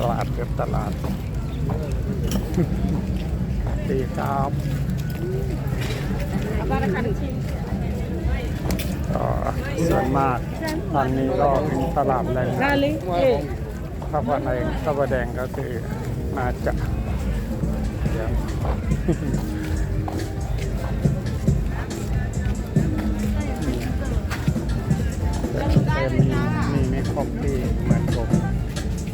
ตลาดเกือบตลาดดีครับก็ส่วนมากตอนนี้ก็เป็นตลาดแรงข้าวผัดแดงข้าวผัดแดงก็คือมาจะเดี๋ยวเป็นมีไม่ครบที่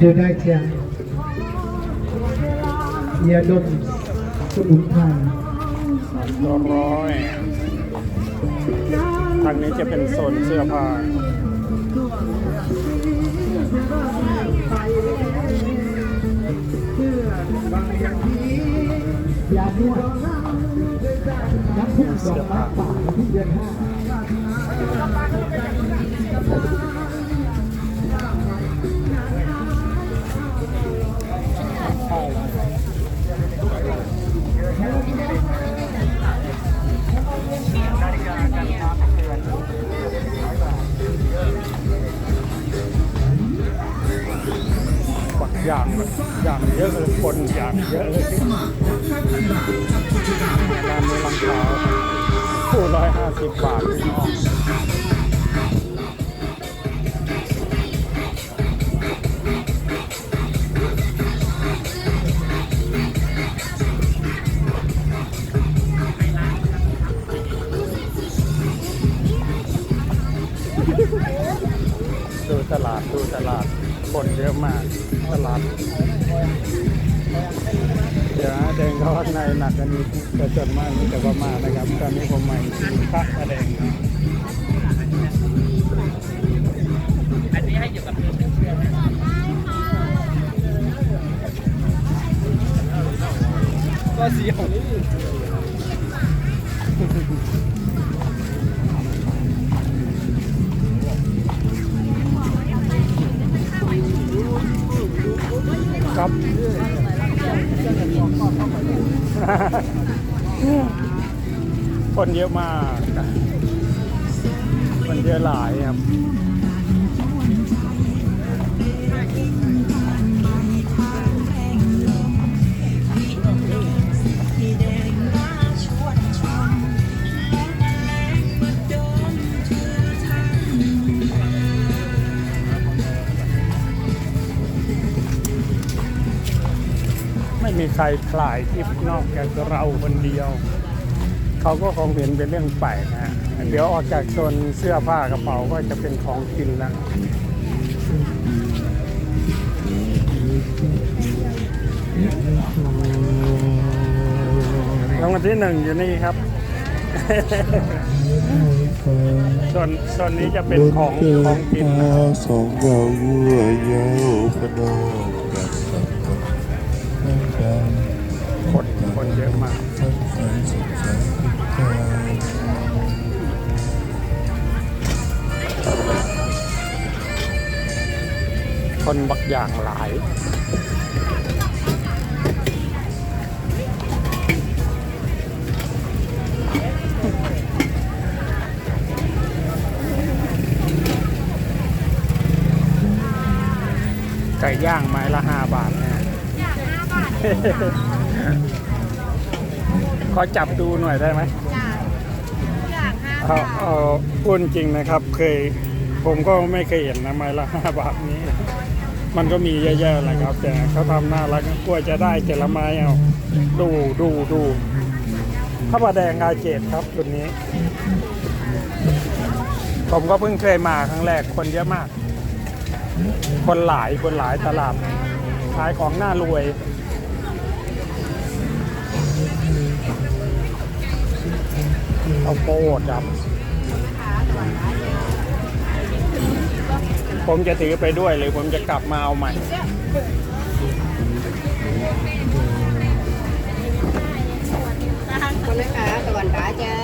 เดี๋ยวได้เชียงยาดมสมุนไพรตัวร้อยทางนี้จะเป็นโซนเสื้อผ้ายาด้วนน้ำพุ่งดอกไม้ป่าที่เดือนห้า บักอย่างอย่างเยอะเลยคนอย่างเยอะเลยร้านนี้รองเท้าคู่ร้อยห้าสิบบาทพี่น้อง ดดูตลาดคนเยอะมากตลาด เดี๋ยวนะเดินเข้าข้างในหนักกันนี้แต่ส่วนมากมันจะประมาณนะครับ ตอนนี้ผมมาอยู่ที่พระประแดงนะอันนี้ให้อยู่กับเพื่อนเพื่อนก็สีขอ ครับ คนเยอะมาก คนเยอะหลายครับ มีใครถ่ายคลิปนอกจากเราคนเดียว เขาก็คงเห็นเป็นเรื่องแปลกนะฮะเดี๋ยวออกจากโซนเสื้อผ้ากระเป๋าก็จะเป็นของกินแล้วรางวัลที่หนึ่งอยู่นี่ครับส่วนส่วนนี้จะเป็นของของกินนะสองเรายั่วเย้าพนองกับ คนบักอย่างหลายไก่ย่างไม้ละห้าบาทเนี่ยขอจับดูหน่อยได้ไหมเอาเอาพูดจริงนะครับ เคย ผมก็ไม่เคยเห็นนะไม้ละห้าบาทนี้ มันก็มีเยอะๆแหละครับ แต่เขาทำน่ารักกลัวจะได้แต่ละไม้เอาดูดูดูพระประแดงอาเจดครับจุดนี้ ผมก็เพิ่งเคยมาครั้งแรกคนเยอะมาก คนหลายคนหลายตลาดขายของน่ารวยเอาโปดครับ ผมจะถือไปด้วยหรือผมจะกลับมาเอาใหม่ คนไหมคะตะวันร้ายจ้า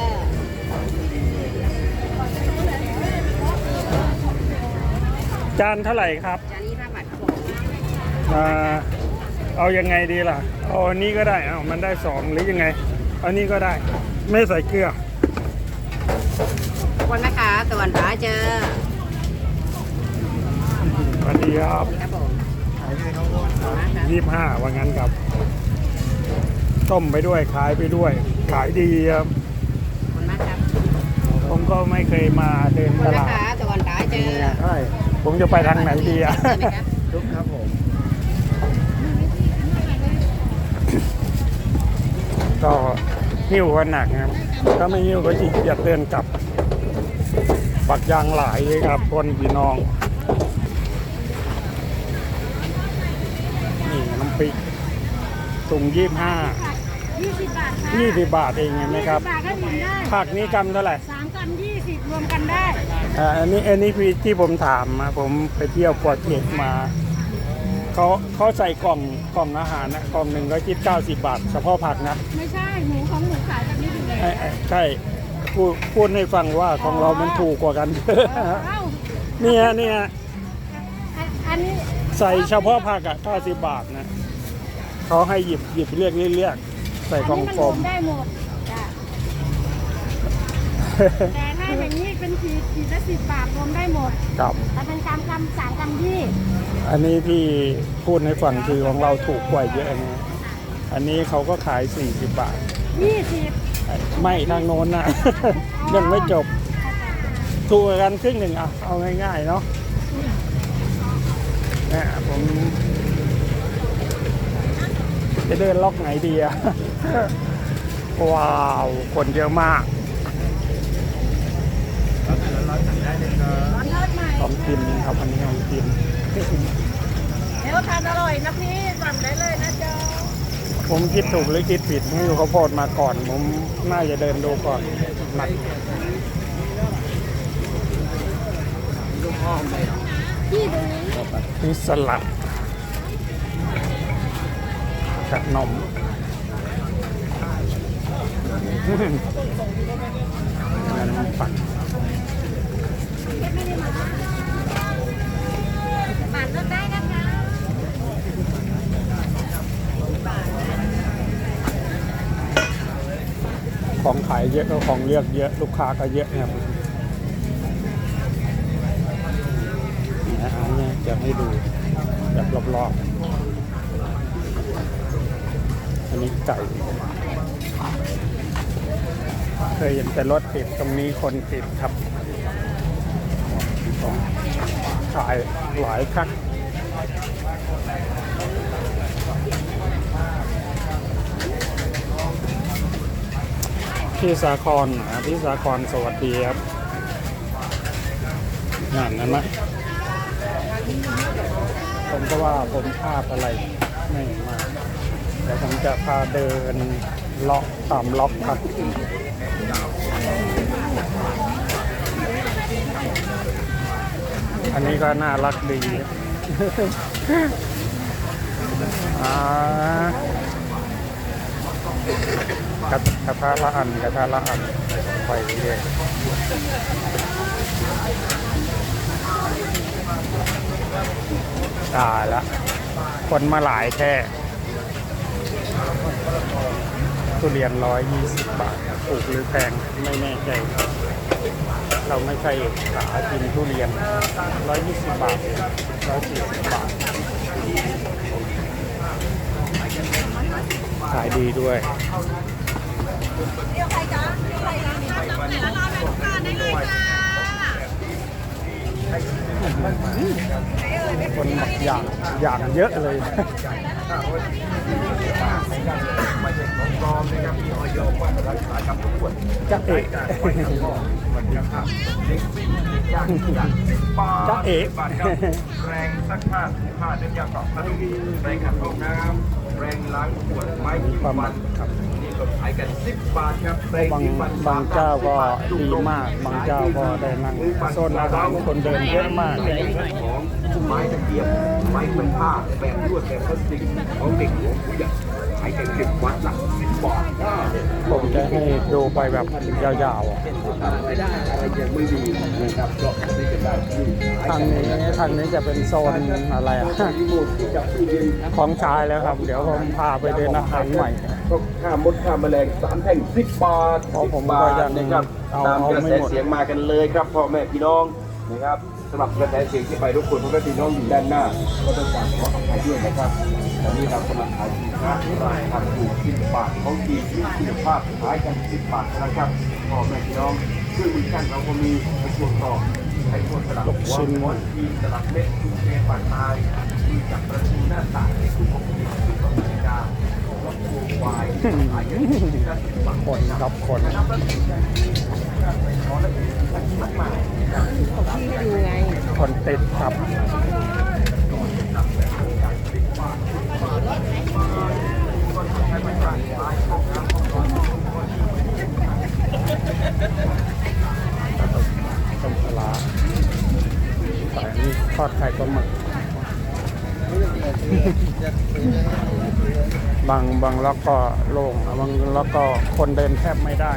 จานเท่าไหร่ครับจานนี้ห้าบาทครับผมอ่าเอายังไงดีล่ะเอาอันนี้ก็ได้เอามันได้สองหรือยังไงเอานี้ก็ได้ ไม่ใส่เกลือคนไหมคะตะวันร้ายจ้าส วัสดีครับครับผมนะคะยี่ห้าว่างั้นครับ ต้มไปด้วยขายไปด้วย ขายดีครับคนมากครับผมก็ไม่เคยมาเดินคนตไหมลาดคะตะวันร้ายจ้าเนี่ยใช่ผมจะไปทางไหนดีอะใช่ไหมครับทุกครับผมก็หิ้วก็หนักนะครับ ถ้าไม่หิ้วก็จีเกียจเดินกลับ ปักยางหลายเลยครับคนพี่น้อง นี่น้ำพริกถุงยี่ห้ายี่สิบบาทค่ะยี่สิบบาทเองเห็นไหมครับบาทก็หมุนได้ผักนี้กำเท่าไหร่สามกรัมยี่สิบรวมกันได้อ่าอันนี้อันนี้พี่ที่ผมถามมาผมไปเที่ยวปอดเกตมาเขาเขาใส่กล่องกล่องอาหารนะกล่องหนึ่งก็คิด90บาทเฉพาะผักนะไม่ใช่หมูของหมูขายแบบนี้อยู่แล้วไอ้ไอ้ใช่พูดพูดให้ฟังว่าของเรามันถูกกว่ากัน เอ้าเนี่ยเนี่ยอันอันนี้ใส่เฉพาะผักอะ90 บาทนะ เขาให้หยิบหยิบเลือกเลือกเลือกใส่กล่องนนี้มันโฟรวมมได้หมดจ้ะแต่ถ้าอย่างนี้เป็นขีดขีดละสิบบาทรวมได้หมด ครับ แต่เป็นกรัมกรัมสามกรัมยี่อันนี้ที่พูดให้ฟังคือของเราถูกกว่าเยอะนะอันนี้เขาก็ขาย 40 บาท ยี่สิบไม่ทางโน้นนะ ยังไม่จบถูกกว่ากันครึ่งหนึ่งอะเอาง่ายๆเนาะเนี่ยผม จะเดินล็อกไหนดีอะว้าว คนเยอะมากร้อนเลิศใหม่ของกินครับอันนี้ของกินเดี๋ยวทานอร่อยนะพี่สั่งได้เลยนะจ๊ะผมคิดถูกหรือคิดผิดให้ดูข้าวโพดมาก่อน ผมน่าจะเดินดูก่อนหนักพี่ตรงนี้นี่สลัดขนมงานปั กบาทเลือกได้นะคะของขายเยอะก็ของเลือกเยอะลูกค้าก็เยอะนะครับนี่ฮะอันนี้จะให้ดูแบบรอบๆ อันนี้ไก่ เคยเห็นแต่รถติดตรงนี้คนติดครับของขายหลายครั้งพี่สาครนะพี่สาครสวัสดีครับงานนั้นนะผมก็ว่าผมพลาดอะไรไม่ เดี๋ยวผมจะพาเดินเลาะตามล็อกครับอันนี้ก็น่ารักดีกระกระทะละอันกระทะละอันไปเรื่อยตายละ คนมาหลายแท้ ทุเรียนร้อยยี่สิบบาทถูกหรือแพงไม่แน่ใจ เราไม่เคยหากินทุเรียนร้อยยี่สิบบาทร้อยสี่สิบบาท ขายดีด้วยคนหมักอย่างอย่างเยอะเลย จะเอกย่างย่างสิบบาทจ๊ะเอ๋สิบบาทครับแรงสักห้าสิบห้าเดือนยางกรอบพันธุ์แรงขัดห้องน้ำแรงล้างขวดไม้มีขีดปลาหมึฟันครับนี่ก็ขายกันสิบบาทครับแรงบางบางเจ้าก็ดีมาก บางเจ้าก็ได้นั่งโซนอาหารคนเดินเยอะมากเรื่องของไม้ตะเกียบไม้เป็นผ้าแบบลวดแบบพลาสติกของเด็กของผู้ใหญ่ ขายกันสิบวัดหลักสิบบาทผมจะให้ดูไปแบบยาวๆอะไม่ได้อะไรยังไม่ดีนะครับก็ไม่จะได้ที่ทางนี้ทางนี้จะเป็นโซนอะไรอะรีโมทที่จับตู้เย็นของชายแล้วครับ เดี๋ยวผมพาไปเดินอาหารใหม่ก็ค่ามดค่าแมลงสามแท่งสิบบาทเพราะผม10บาก็ทยังนะครับเอาตามเอากระไม่แสหมดเสียงมากันเลยครับพ่อแม่พี่น้องนะครับสำหรับกระแสเสียงที่ไปทุกคนพ่อแม่พี่น้องอยู่ด้านหน้า ก็ต้องการขออภัยด้วยนะครับต อนนี้เรากำลังขายสินค้าราคาถูกสิบบาทของดีที่คุณภาพขายกันสิบบาทนะครับพ่อแม่พี่น้องช่วยมือกันเราก็มีกระทรวงต่อใช้คนสลับลูกชิ้นหัวทีมสลับเม็ดทุกเกมปากตายที่จับประตูหน้าต่างให้คุณปกติที่อเมริกาคนครับคนคนติดครับ ต้มปลาแต่นี่ทอดไข่ปลาหมึก บางบางล็อกก็โล่งบางล็อกก็คนเดินแทบไม่ได้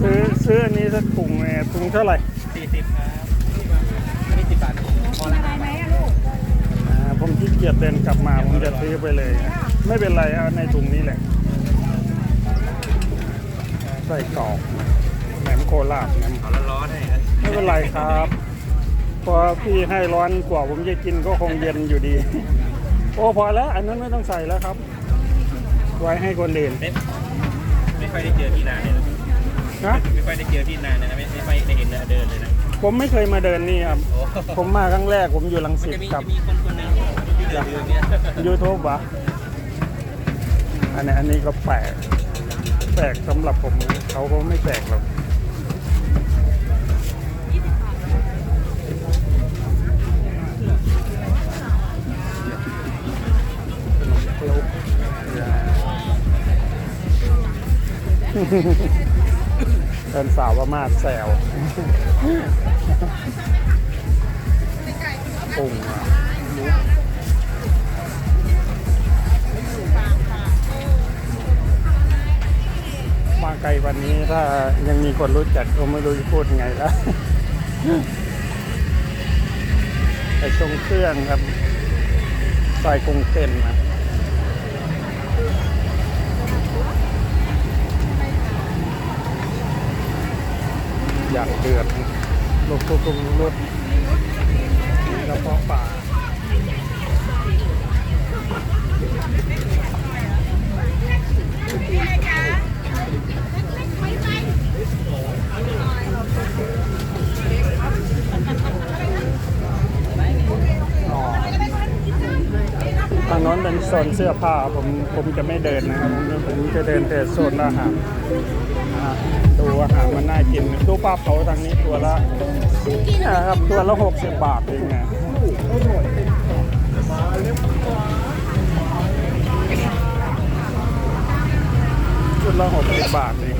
ซื้อซื้ออันนี้สักถุง เนี่ยถุงเท่าไหร่สี่สิบครับไม่สิบบาทพอแล้วครับอ่าผมขี้เกียจเดินกลับมาผมจะซื้อไปเลย ไม่เป็นไรเอาในถุงนี้แหละ ใส่กรอกแหนมโคราชแหนม เอาร้อนๆให้ครับไม่เป็นไรครับเพอพี่ให้ร้อนกว่าผมจะกินก็คงเย็นอยู่ดี โอ้พอแล้ว อันนั้นไม่ต้องใส่แล้วครับ ไว้ให้คนเด่นไม่ไม่ค่อยได้เจอที่นานเลยนะ นะ ไม่ค่อยได้เจอที่นานเลยนะไม่ไม่ค่อยได้เห็นเดินเลยนะผมไม่เคยมาเดินนี่ครับ โอ้ผมมาครั้งแรกผมอยู่ลังมันสิตจะมีครับ จะมีคนคนหนึงที่เดินอยู่เนี่ย ยูทูบวะอันนี้อันนี้ก็แปลก แปลกสำหรับผมนะเขาก็ไม่แปลกหรอกขนมครก เดินสาวว่ามาดแซวปุ่งอะมาไกลวันนี้ถ้ายังมีคนรู้จักก็ไม่รู้จะพูดไงแล้วไปชงเครื่องครับใส่กรุงเต้นนะ อยากเดือดลูกตุกตุกรถกระเพาะป่า ทางโน้นเป็นโซนเสื้อผ้าผมผมจะไม่เดินนะครับผมจะเดินแต่โซนอาหารดูอาหารมันน่ากินดูปลาเผาทางนี้ตัวละนี่ยครับตัวละหกสิบบาทเองนะชุดละหกสิบบาทเอง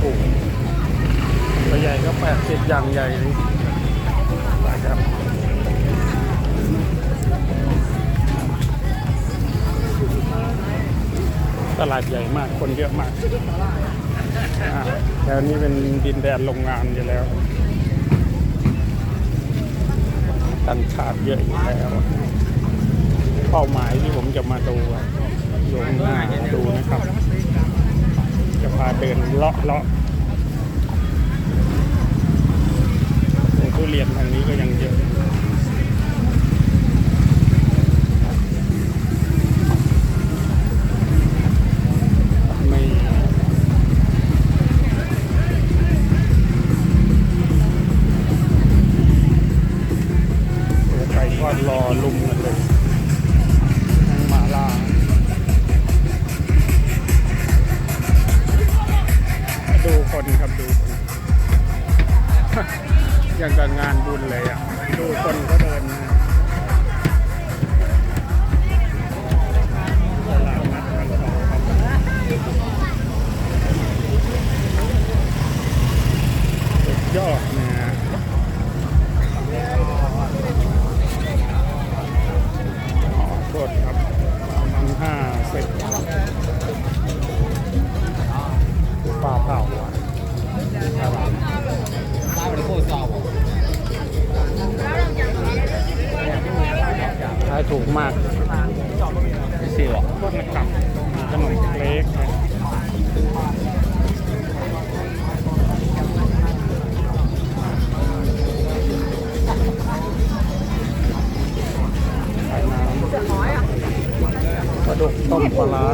โอ้ตัวใหญ่ก็แปดสิบอย่างใหญ่เลย ตลาดใหญ่มากคนเยอะมากอ่าแถวนี้เป็นดินแดนโรงงานอยู่แล้วต่างชาติเยอะอยู่แล้ว เป้าหมายที่ผมจะมาดูอยู่างหน้าดูนะครับ จะพาเดินเลาะเลาะโอ้ทุเรียนทางนี้ก็ยังเยอะ อย่างกับงานบุญเลยอะ ดูคนก็เดินมา ถูกมากไม่สิหรอกพวกนักกลับขนมเล็กนะขายน้ำปลาดุกต้มปลา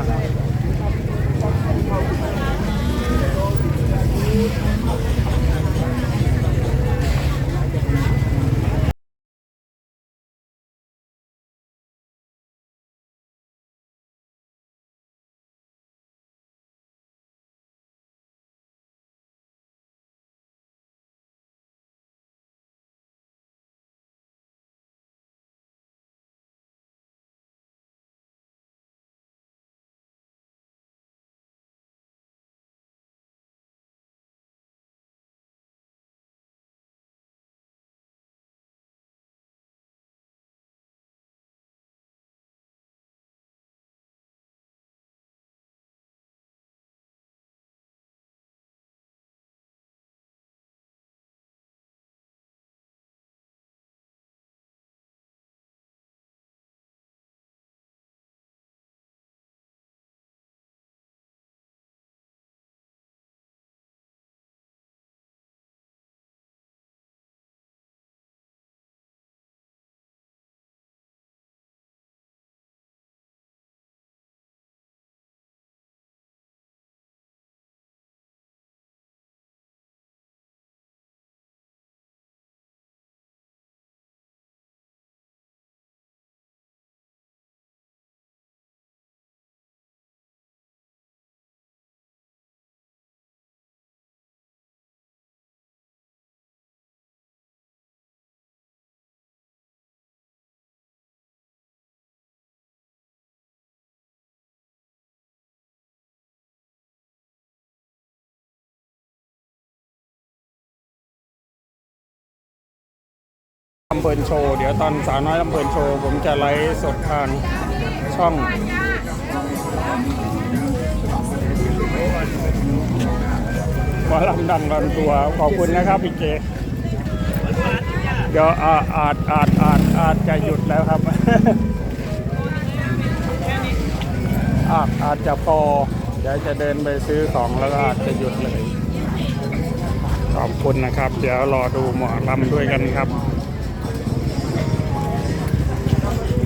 ำเพลินโชว์เดี๋ยวตอนสาวน้อยลำเพลินโชว์ผมจะไลฟ์สดทางช่องหมอลำดังรันตัวขอบคุณนะครับพี่เจเดี๋ยวอาอาจอาจอาจอาจจะหยุดแล้วครับ อาจอาจจะพอเดี๋ยวจะเดินไปซื้อของแล้วก็อาจจะหยุดเลย ขอบคุณนะครับ เดี๋ยวรอดูหมอลำด้วยกันครับ